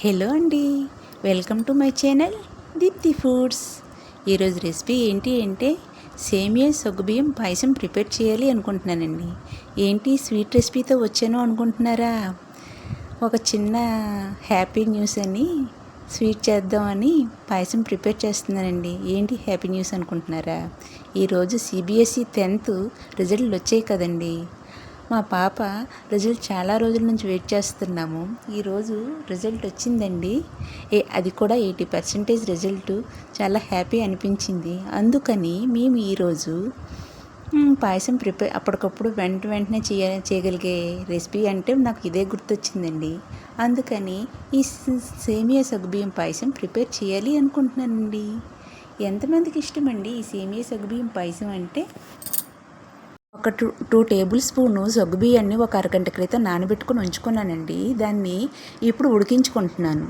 Hello అండి welcome to my channel Deepthi foods. ఈరోజు recipe ఏంటి అంటే సేమియా సగ్గుబియ్యం పాయసం ప్రిపేర్ చేయాలి అనుకుంటున్నానండి. ఏంటి స్వీట్ రెసిపీతో వచ్చాను అనుకుంటున్నారా? ఒక చిన్న హ్యాపీ న్యూస్ అని స్వీట్ చేద్దామని పాయసం ప్రిపేర్ చేస్తున్నానండి. ఏంటి హ్యాపీ న్యూస్ అనుకుంటున్నారా? ఈరోజు సిబిఎస్ఈ టెన్త్ రిజల్ట్లు వచ్చాయి కదండి. మా పాప రిజల్ట్ చాలా రోజుల నుంచి వెయిట్ చేస్తున్నాము. ఈరోజు రిజల్ట్ వచ్చిందండి. ఏ అది కూడా ఎయిటీ పర్సెంటేజ్ రిజల్ట్. చాలా హ్యాపీ అనిపించింది. అందుకని మేము ఈరోజు పాయసం ప్రిపేర్ అప్పటికప్పుడు వెంట వెంటనే చేయ చేయగలిగే రెసిపీ అంటే నాకు ఇదే గుర్తొచ్చిందండి. అందుకని ఈ సేమియా సగ్గుబియ్యం పాయసం ప్రిపేర్ చేయాలి అనుకుంటున్నానండి. ఎంతమందికి ఇష్టమండి ఈ సేమియా సగ్గుబియ్యం పాయసం అంటే? ఒక టూ టూ టేబుల్ స్పూను సగ్గుబియ్యాన్ని ఒక అరగంట క్రితం నానబెట్టుకుని ఉంచుకున్నానండి. దాన్ని ఇప్పుడు ఉడికించుకుంటున్నాను.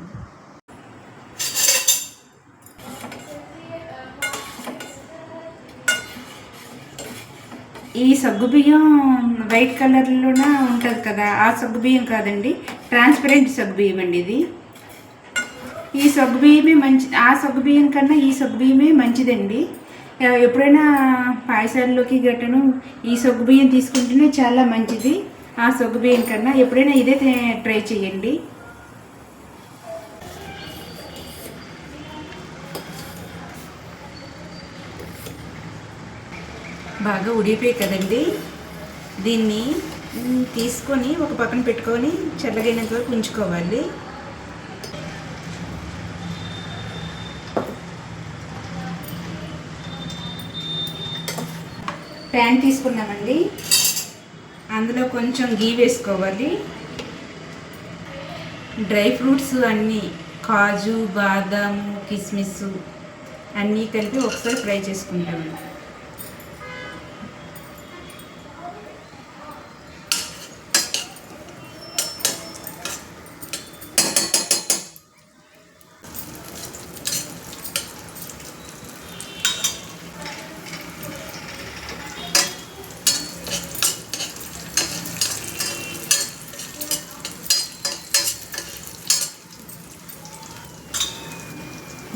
ఈ సగ్గుబియ్యం వైట్ కలర్లోన ఉంటుంది కదా ఆ సగ్గుబియ్యం కాదండి ట్రాన్స్పరెంట్ సగ్గుబియ్యం అండి ఇది. ఈ సగ్గుబియ్యమే మంచి ఆ సగ్గుబియ్యం కన్నా ఈ సగ్గుబియ్యమే మంచిదండి. ఎప్పుడైనా పాయసాల్లోకి గట్టను ఈ సగ్గుబియ్యం తీసుకుంటేనే చాలా మంచిది. ఆ సగ్గుబియ్యం కన్నా ఎప్పుడైనా ఇదే ట్రై చేయండి బాగా ఉడిపోయి కదండి. దీన్ని తీసుకొని ఒక పక్కన పెట్టుకొని చల్లగైనంత వరకు ఉంచుకోవాలి. ప్యాన్ తీసుకున్నామండి. అందులో కొంచెం గీ వేసుకోవాలి. డ్రై ఫ్రూట్స్ అన్నీ కాజు బాదాము కిస్మిస్ అన్నీ కలిపి ఒకసారి ఫ్రై చేసుకుంటామండి.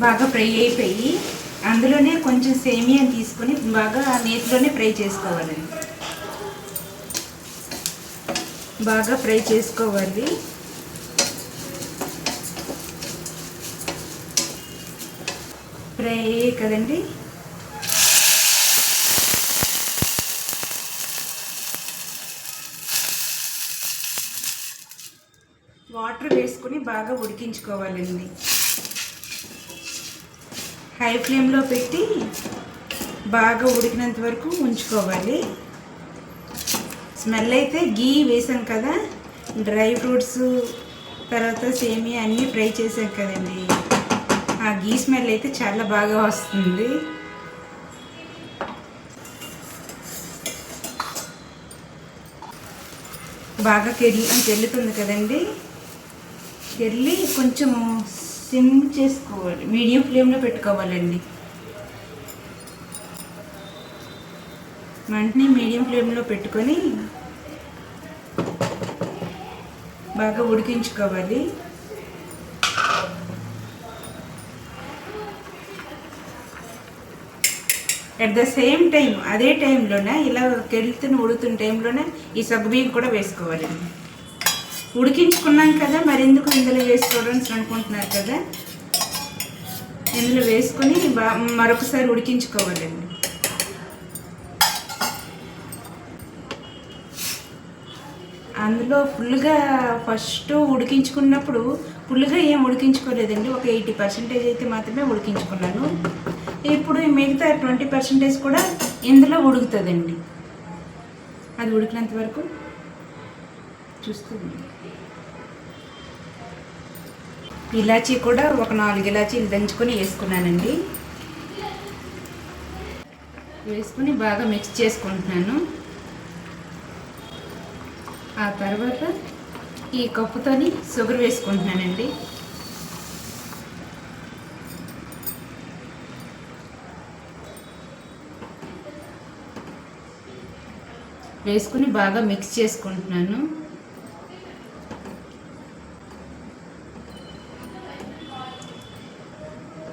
బాగా ఫ్రై అయిపోయి అందులోనే కొంచెం సేమియా తీసుకొని బాగా నేతిలోనే ఫ్రై చేసుకోవాలండి బాగా ఫ్రై చేసుకోవాలి. ఫ్రై కదండి? వాటర్ వేసుకుని బాగా ఉడికించుకోవాలండి. హై ఫ్లేమ్లో పెట్టి బాగా ఉడికినంత వరకు ఉంచుకోవాలి. స్మెల్ అయితే గీ వేసాం కదా డ్రై ఫ్రూట్స్ తర్వాత సేమియా అన్నీ ఫ్రై చేసాం కదండి. ఆ గీ స్మెల్ అయితే చాలా బాగా వస్తుంది. బాగా కెర్లి చెల్లుతుంది కదండి. వెళ్ళి కొంచెం సిమ్ చేసుకోవాలి. మీడియం ఫ్లేమ్లో పెట్టుకోవాలండి. మంటని మీడియం ఫ్లేమ్లో పెట్టుకొని బాగా ఉడికించుకోవాలి. అట్ ద సేమ్ టైం అదే టైంలోనే ఇలా కెళ్తున్న ఉడుతున్న టైంలోనే ఈ సగ్గుబియ్యం కూడా వేసుకోవాలండి. ఉడికించుకున్నాం కదా మరి ఎందుకు ఇందులో వేసి చూడండి అనుకుంటున్నారు కదా? ఇందులో వేసుకొని మరొకసారి ఉడికించుకోవాలండి. అందులో ఫుల్గా ఫస్ట్ ఉడికించుకున్నప్పుడు ఫుల్గా ఏం ఉడికించుకోలేదండి. ఒక ఎయిటీ పర్సెంటేజ్ అయితే మాత్రమే ఉడికించుకున్నాను. ఇప్పుడు మిగతా ట్వంటీ పర్సెంటేజ్ కూడా ఇందులో ఉడుకుతుందండి. అది ఉడికినంత వరకు చూస్తుంది. ఇలాచీ కూడా ఒక నాలుగు ఇలాచీలు దంచుకొని వేసుకున్నానండి. వేసుకుని బాగా మిక్స్ చేసుకుంటున్నాను. ఆ తర్వాత ఈ కప్పుతోని షుగర్ వేసుకుంటున్నానండి. వేసుకుని బాగా మిక్స్ చేసుకుంటున్నాను.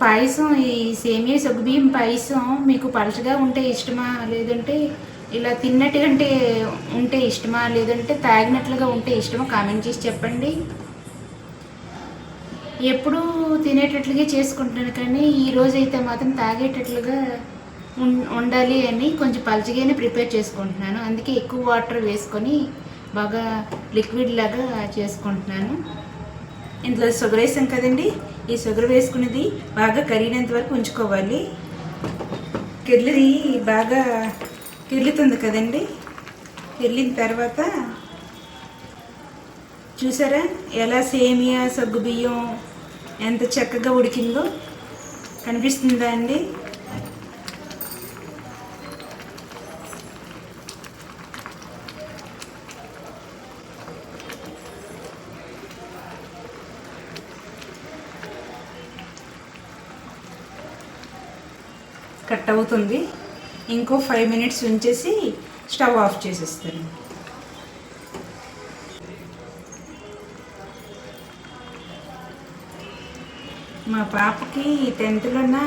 పాయసం ఈ సేమియా సగ్గుబియ్యం పాయసం మీకు పలచగా ఉంటే ఇష్టమా? లేదంటే ఇలా తిన్నట్టుగంటే ఉంటే ఇష్టమా? లేదంటే తాగినట్లుగా ఉంటే ఇష్టమా? కామెంట్ చేసి చెప్పండి. ఎప్పుడూ తినేటట్లుగా చేసుకుంటాను కానీ ఈ రోజు అయితే మాత్రం తాగేటట్లుగా ఉం- ఉండాలి అని కొంచెం పలచగానే ప్రిపేర్ చేసుకుంటున్నాను. అందుకే ఎక్కువ వాటర్ వేసుకొని బాగా లిక్విడ్ లాగా చేసుకుంటున్నాను. ఇందులో షుగర్ వేసాం కదండి. ఈ షుగర్ వేసుకున్నది బాగా కరిగినంత వరకు ఉంచుకోవాలి. కిర్లిది బాగా కిర్లుతుంది కదండి. కిర్లిన తర్వాత చూసారా ఎలా సేమియా సగ్గు బియ్యం ఎంత చక్కగా ఉడికిందో కనిపిస్తుందా అండి? కట్ అవుతుంది. ఇంకో ఫైవ్ మినిట్స్ ఉంచేసి స్టవ్ ఆఫ్ చేసేస్తాను. మా పాపకి టెన్త్లోన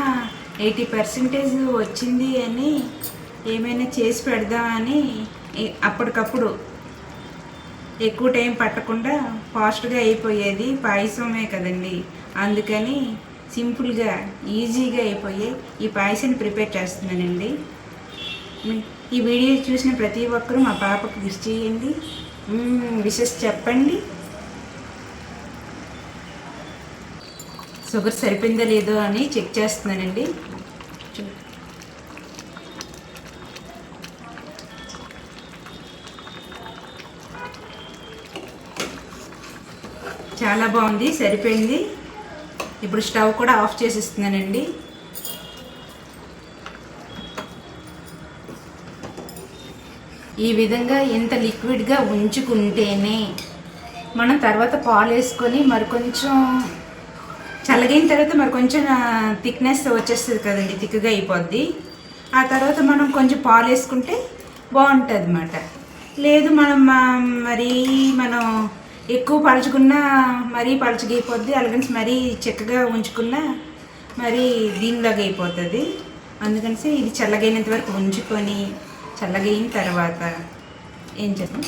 ఎయిటీ పర్సెంటేజ్ వచ్చింది అని ఏమైనా చేసి పెడదామని అప్పటికప్పుడు ఎక్కువ టైం పట్టకుండా ఫాస్ట్గా అయిపోయేది పాయసమే కదండి. అందుకని సింపుల్గా ఈజీగా అయిపోయి ఈ పాయసాన్ని ప్రిపేర్ చేస్తున్నానండి. ఈ వీడియో చూసిన ప్రతి ఒక్కరూ మా పాపకు విష్ చేయండి. విషెస్ చెప్పండి. షుగర్ సరిపోయిందో లేదో అని చెక్ చేస్తున్నానండి. చూ- చాలా బాగుంది సరిపోయింది. ఇప్పుడు స్టవ్ కూడా ఆఫ్ చేసిస్తున్నానండి. ఈ విధంగా ఇంత లిక్విడ్గా ఉంచుకుంటేనే మనం తర్వాత పాలు వేసుకొని మరి కొంచెం చల్లగిన తర్వాత మరి కొంచెం థిక్నెస్ వచ్చేస్తుంది కదండి థిక్గా అయిపోద్ది. ఆ తర్వాత మనం కొంచెం పాలు వేసుకుంటే బాగుంటుంది అన్నమాట లేదు మనం మరి మనం ఎక్కువ పలుచుకున్నా మరీ పలుచగా అయిపోద్ది అలాగని మరీ చెక్కగా ఉంచుకున్నా మరీ దీనిలాగా అయిపోతుంది అందుకని ఇది చల్లగైనంత వరకు ఉంచుకొని చల్లగైన తర్వాత ఏం చేస్తాం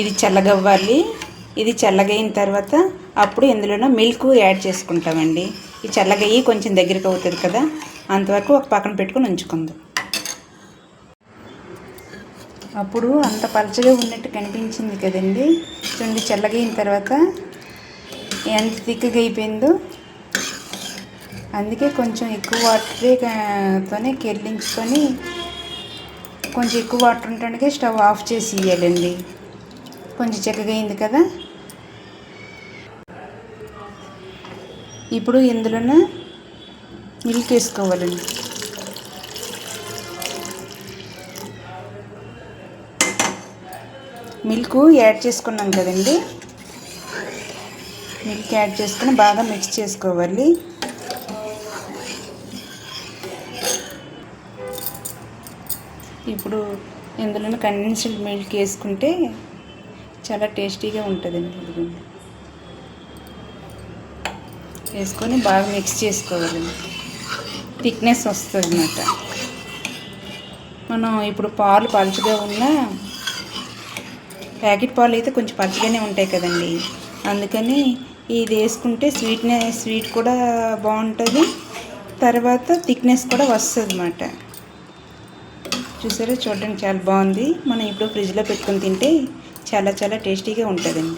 ఇది చల్లగవ్వాలి. ఇది చల్లగైన తర్వాత అప్పుడు ఇందులోనూ మిల్క్ యాడ్ చేసుకుంటామండి. ఈ చల్లగయ్యి కొంచెం దగ్గరికి అవుతుంది కదా అంతవరకు ఒక పక్కన పెట్టుకొని ఉంచుకుందాం. అప్పుడు అంత పలచగా ఉన్నట్టు కనిపించింది కదండి. చూడండి చల్లగైన తర్వాత ఎంత థిక్గా అయిపోయిందో. అందుకే కొంచెం ఎక్కువ వాటర్తోనే తోనే కెర్లించుకొని కొంచెం ఎక్కువ వాటర్ ఉండటానికి స్టవ్ ఆఫ్ చేసి ఇవ్వాలండి కొంచెం చక్కగా అయింది కదా. ఇప్పుడు ఇందులోనే మిల్క్ వేసుకోవాలండి. మిల్క్ యాడ్ చేసుకున్నాం కదండి. మిల్క్ యాడ్ చేసుకుని బాగా మిక్స్ చేసుకోవాలి. ఇప్పుడు ఇందులో కండెన్స్డ్ మిల్క్ వేసుకుంటే చాలా టేస్టీగా ఉంటుందండి. వేసుకొని బాగా మిక్స్ చేసుకోవాలి. థిక్నెస్ వస్తుంది అన్నమాట. మనం ఇప్పుడు పాలు పలుచగా ఉన్న ప్యాకెట్ పాలు అయితే కొంచెం పలుచగానే ఉంటాయి కదండి. అందుకని ఇది వేసుకుంటే స్వీట్నె స్వీట్ కూడా బాగుంటుంది. తర్వాత థిక్నెస్ కూడా వస్తుంది అన్నమాట. చూసారా? చూడడానికి చాలా బాగుంది. మనం ఇప్పుడు ఫ్రిడ్జ్లో పెట్టుకొని తింటే చాలా చాలా టేస్టీగా ఉంటుందండి.